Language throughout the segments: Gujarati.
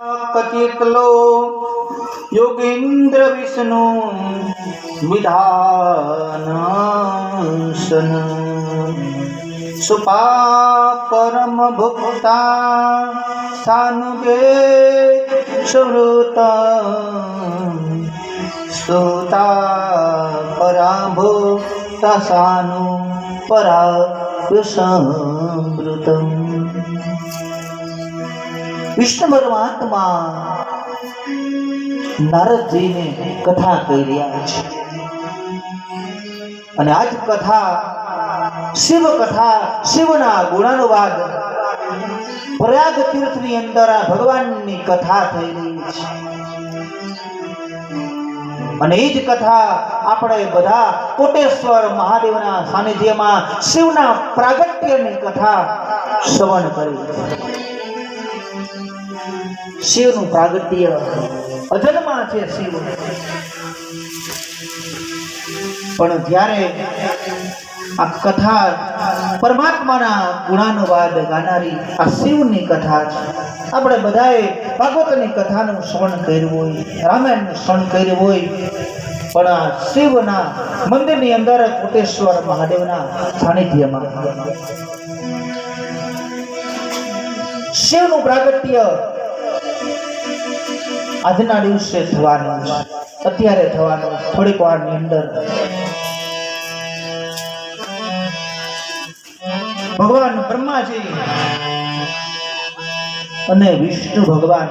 કચિકલો યોગેન્દ્ર વિષ્ણુ વિધાનસન સુપા પરમ ભુક્તા સાનુગે સુવૃતા સુતા પરાભો તસાનુ પરાકૃષમૃતમ વિષ્ણુ પરમાત્મા નારદજીને કથા કહી રહ્યા છે. અને આજ કથા શિવ કથા, શિવના ગુણાનુવાદ પ્રયાગ તીર્થની અંદર આ ભગવાનની કથા થઈ રહી છે. અને એ જ કથા આપણે બધા કોટેશ્વર મહાદેવના સાનિધ્યમાં શિવના પ્રાગટ્યની કથા શ્રવણ કરી શિવનું પ્રાગટ્ય અજન્મા છે શિવ. પણ જ્યારે આ કથા પરમાત્માના ગુણાનુવાદ ગાનારી આ શિવની કથા છે, આપણે બધાએ ભાગવતની કથાનું શ્રવણ કર્યું હોય, રામાયણનું શ્રવણ કર્યું હોય, પણ આ શિવના મંદિરની અંદર કોટેશ્વર મહાદેવના સાનિધ્યમાં. શિવનું પ્રાગટ્ય આજના દિવસે થવાનું છે. અત્યારે થવાનું થોડીક થોડીક વારની અંદર. ભગવાન બ્રહ્માજી અને વિષ્ણુ ભગવાન.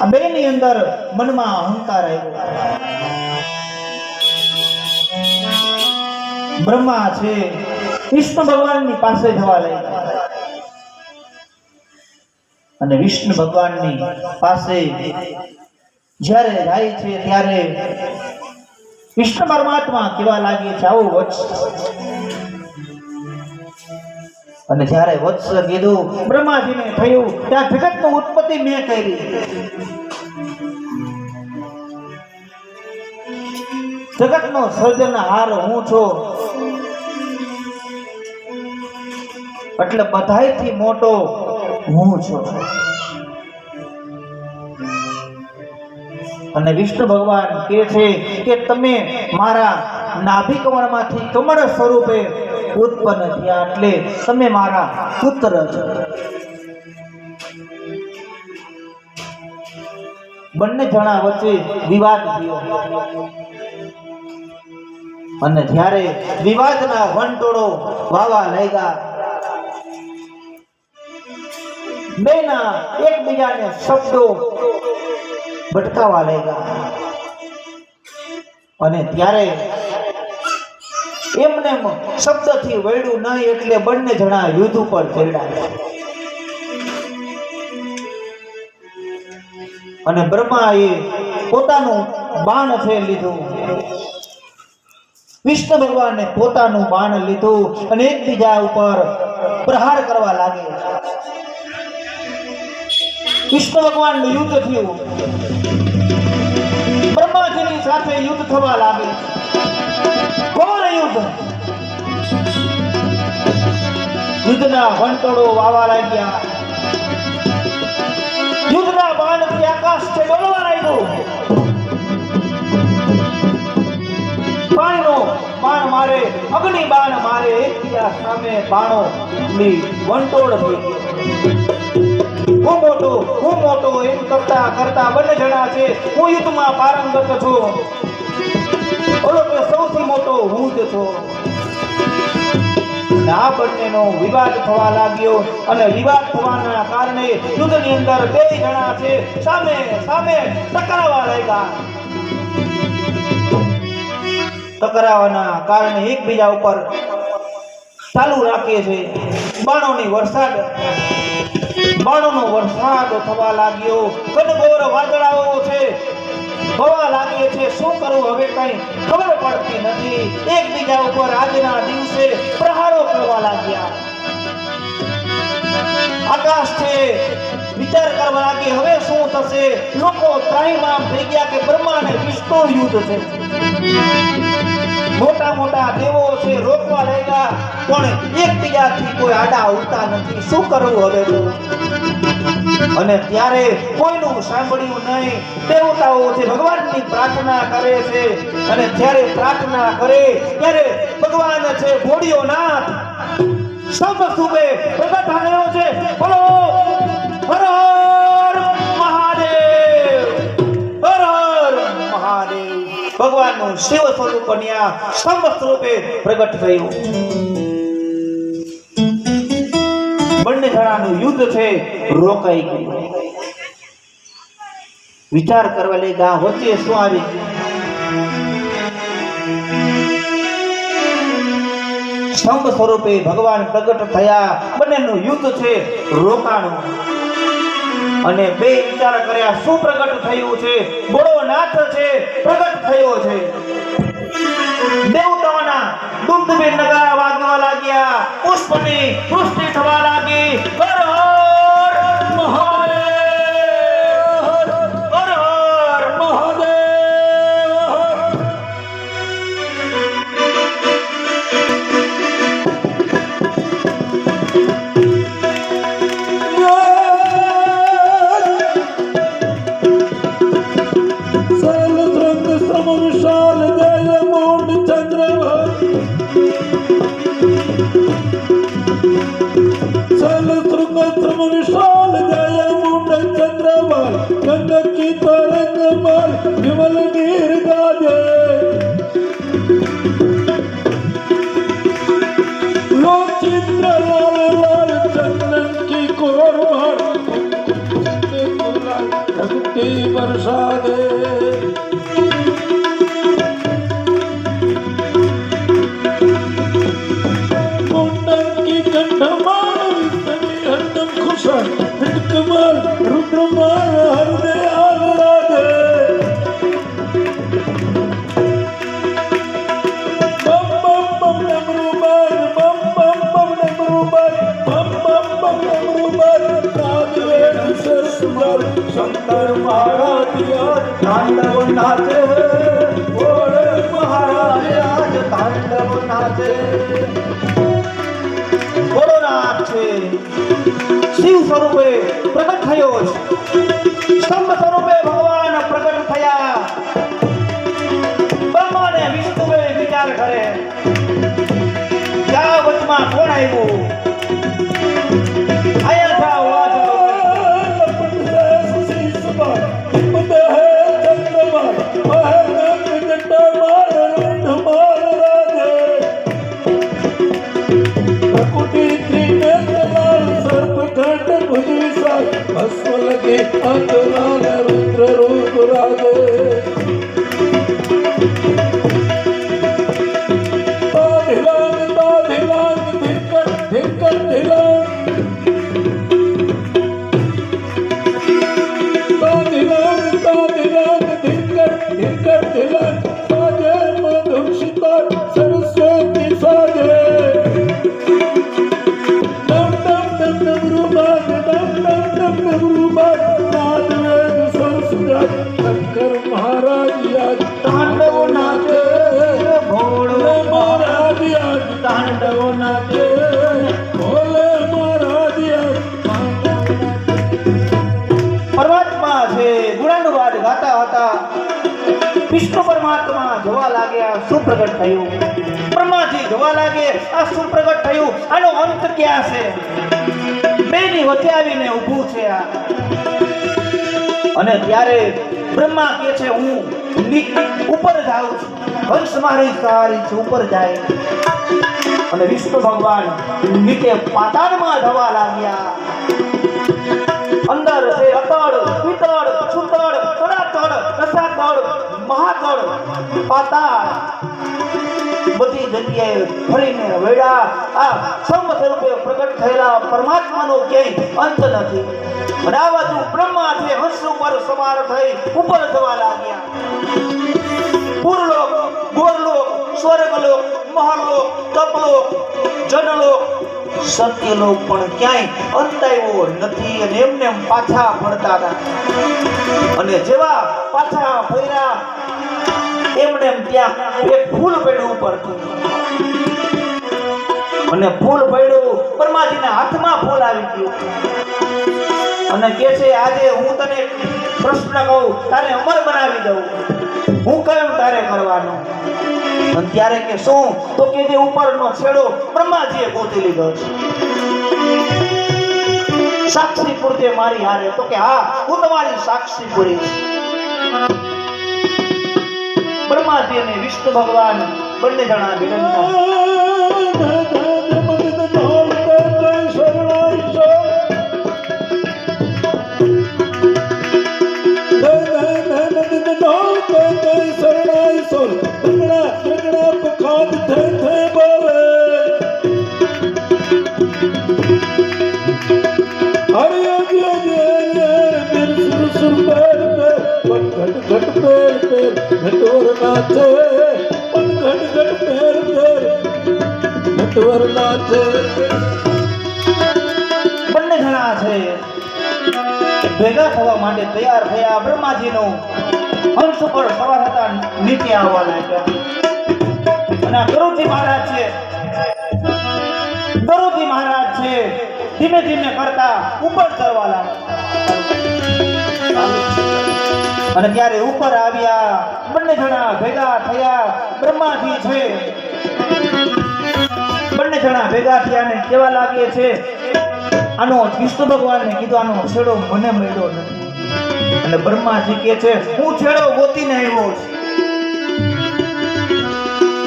આ બે ની અંદર મનમાં અહંકાર આવ્યો. બ્રહ્મા છે, વિષ્ણુ ભગવાનની પાસે જવા લાગ્યા અને વિષ્ણુ ભગવાનની પાસે જ્યારે જાય છે ત્યારે વિષ્ણુ પરમાત્મા કેવા લાગે છે આવો વત્સ. અને જ્યારે વત્સ કીધું, બ્રહ્માજીને થયું, ત્યાં જગતનું ઉત્પત્તિ મેં કરી. જગતનો સર્જનહાર હું છું. એટલે બધાયથી મોટો હું છું. અને વિષ્ણુ ભગવાન કહે છે કે તમે મારા નાભિ કમળમાંથી કમળ સ્વરૂપે ઉત્પન્ન થયા એટલે તમે મારા પુત્ર છો. બંને જણા વચ્ચે વિવાદ થયો. અને જ્યારે વિવાદના વંટોળો વાવા લાગ્યા બેના એકબીજાને શબ્દો ભટકાવા લાગ્યા. અને ત્યારે એમને શબ્દથી વળ્યું નહીં એટલે બંને જણા યુદ્ધ ઉપર ચડ્યા. અને બ્રહ્માએ પોતાનું બાણ છે લીધું. વિષ્ણુ ભગવાને પોતાનું બાણ લીધું અને એકબીજા ઉપર પ્રહાર કરવા લાગે. વિષ્ણુ ભગવાનનું યુદ્ધ થયું. બ્રહ્માજીની સાથે યુદ્ધ થવા લાગે. ઘોર યુદ્ધ. યુદ્ધના વંટોળો વાવા લાગ્યા. યુદ્ધના બાણથી આકાશ છે ડોલવા લાગ્યું. પાણીનો બાણ મારે અગ્નિ બાણ મારે એકબીજા સામે બાણો ની વંટોળ થઈ ગઈ. હું મોટો હું મોટો એમ કરતા કરતા બંને જણા છે. હું યુદ્ધમાં પારંગત છું. બોલો કે સૌથી મોટો હું જ છું. આ બંનેનો વિવાદ થવા લાગ્યો અને વિવાદ થવાના કારણે યુદ્ધની અંદર બે જણા છે. સામે સામે ટકરાવા લાગ્યા. ટકરાવાના કારણે એકબીજા ઉપર ચાલુ રાખીએ છે બાણોની વરસાદ. બાણોનો વરસાદ થવા લાગ્યો. ઘનઘોર વાદળાઓ છે. થવા લાગે છે, શું કરવું હવે કઈ ખબર પડતી નથી. એકબીજા ઉપર આજના દિવસે પ્રહારો કરવા લાગ્યા. આકાશ છે. વિચાર કરવા લાગી, હવે શું થશે? લોકો ત્રાહીમામ થઈ ગયા કે બ્રહ્મા અને વિષ્ણુ યુદ્ધ છે. મોટા મોટા દેવો છે, રોકવા લાગ્યા, પણ એકબીજાથી કોઈ આડા આવતા નથી. શું કરવું હવે? અને ત્યારે કોઈનું સાંભળ્યું નહીં. દેવતાઓથી ભગવાનની પ્રાર્થના કરે છે, અને જ્યારે પ્રાર્થના કરે, ત્યારે ભગવાન છે, ભોળિયો નાથ. સૌ સુબે પ્રગટ થયો છે, બોલો! ભગવાનનું શિવ સ્વરૂપ બન્યા, સ્તંભ સ્વરૂપે પ્રગટ થયું. બંને જણાનું યુદ્ધ છે, રોકાઈ ગયું. વિચાર કરવા લઈ ગયા વચ્ચે શું આવી? સ્તંભ સ્વરૂપે ભગવાન પ્રગટ થયા. બંનેનું યુદ્ધ છે, રોકાણું. અને બે વિચાર કર્યા, શું પ્રગટ થયું છે? બોળો નાથ છે, પ્રગટ થયો છે. દેવતાઓના દુગ્ધબી નગારા વાગવા લાગ્યા. પુષ્પની પુષ્ટિ થવા લાગી. મુકુટી ત્રિનેત્ર સર્પઘટ ભુજવી સાય ભસ્મ લગે અંજનાન રુદ્ર રૂપ રાગે તાધિલાન તાધિલાન ધિકર ધિકર ધિલાન પરમાત્મા છે ગુણાનુવાદ ગાતા હતા. વિષ્ણુ પરમાત્મા જોવા લાગ્યા શું પ્રગટ થયું? બ્રહ્માજી જોવા લાગે, આ શું પ્રગટ થયું? આનો અંત ક્યાં છે? બેની વચ્ચે આવીને ઊભું છે આ. અને ત્યારે બ્રહ્મા કે છે, હું ઉપર જાઉં છું. વંશ મારી સારી છે, ઉપર જાય. અને વિષ્ણુ ભગવાન નીચે પાતાળમાં જવા લાગ્યા. અંદર છે અતળ પિતળ સુતળ તળાતળ રસાતળ મહાતળ પાતાળ. બધી જગ્યાએ ફરીને વેડા આ સમ સ્વરૂપે પ્રગટ થયેલા પરમાત્માનો ક્યાંય અંત નથી. અને બ્રહ્મા છે, હંસ ઉપર સવાર થઈ ઉપર જવા લાગ્યા. પૂરલોક, ગોરલોક, સ્વર્ગલોક, મહાલોક, તપલોક, જનલોક સત્યલોક પણ ક્યાંય અંત આવ્યો નથી અને એમને પાછા ફરતા હતા. અને જેવા પાછા ફર્યા, એમને એમ ત્યાં એક ફૂલ પડ્યું ઉપર અને ફૂલ પડ્યું બ્રહ્માજીના હાથમાં ફૂલ આવી ગયું. અને કે છે, આજે હું તને પ્રશ્ન કહું, તારે અમર બનાવી દઉં. હું કેમ તારે કરવાનું? અને ત્યારે કે શું? તો કે જે ઉપરનો છેડો બ્રહ્માજીએ ગોતી લીધો છે. સાક્ષી પૂરતે મારી હારે. તો કે હા, હું તમારી સાક્ષી પૂરી બ્રહ્માજી અને વિષ્ણુ ભગવાન બંને જણા વિનંતી. બંને જણા છે. ભેગા થવા માટે તૈયાર થયા બ્રહ્માજીનો હંસ પર સવાર હતા નીચે આવવા લાગ્યા. અને ગરુજી મહારાજ છે. ગરુજી મહારાજ છે. ધીમે ધીમે કરતા ઉપર ચડવા લાગ્યા. અને ત્યારે ઉપર આવ્યા, બંને જણા ભેગા થયા, બ્રહ્માજી છે. બંને જણા ભેગા થયા ને કેવા લાગે છે? આનો વિષ્ણુ ભગવાનને કીધું, આનો છેડો મને મળ્યો નથી. અને બ્રહ્માજી કે છે, હું છેડો ગોતીને આવ્યો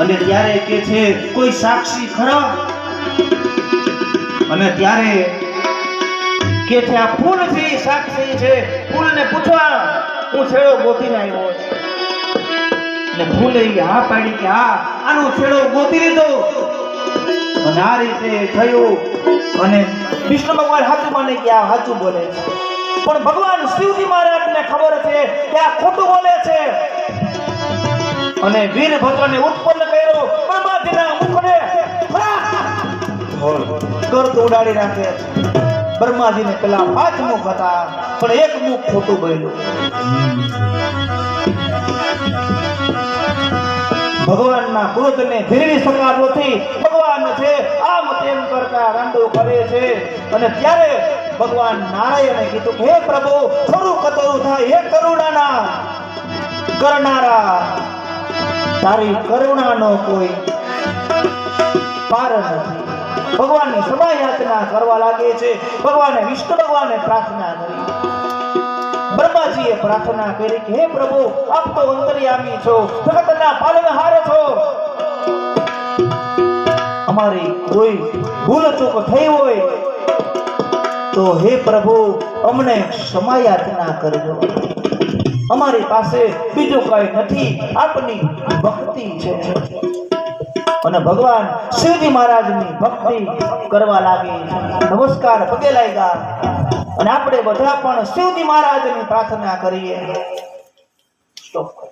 અને ત્યારે કે છે, કોઈ સાક્ષી ખરા? અને ત્યારે કે છે, આ ફૂલ છે સાક્ષી છે, ફૂલને પૂછવા. હું છેડો ગોતીને આવ્યો ને ઈ હા પાડી કે હા આનો છેડો ગોતી લીધો. અને આ રીતે થયું. અને વિષ્ણુ ભગવાન સાચું માને કે આ સાચું બોલે છે. પણ ભગવાન શિવજી મહારાજને ખબર છે કે આ ખોટું બોલે છે. અને વીરભદ્રને ઉત્પન્ન કર્યો બ્રહ્માજીના મુખને. કરત ઉડાડી નાખે. બ્રહ્માજીને પેલા પાંચ મુખ હતા પણ એક મુખ ખોટું બોલ્યું. ભગવાનના ક્રોધને ધીરવી શકાતો નથી ભગવાન છે, આમ તેમ કરતા રાંડો કરે છે. અને ત્યારે ભગવાન નારાયણે કીધું હે પ્રભુ થોડું કતરું થાય, હે કરુણાના. કરનારા, તારી કરુણાનો કોઈ પાર નથી. ભગવાનની સમય યાચના કરવા લાગે છે. ભગવાને વિષ્ણુ ભગવાને પ્રાર્થના બ્રહ્માજીએ પ્રાર્થના કરી કે, હે પ્રભુ, આપ તો અંતર્યામી છો, જગતના પાલનહાર છો. અમારી કોઈ ભૂલ ચૂક થઈ હોય તો, હે પ્રભુ, અમને ક્ષમા કરજો. અમારી પાસે બીજું કઈ નથી, આપની ભક્તિ છે. અને ભગવાન શિવજી મહારાજની ભક્તિ કરવા લાગી નમસ્કાર, પગે લાગ્યા. અને આપણે બધા પણ શિવજી મહારાજની પ્રાર્થના કરીએ. સ્ટોપ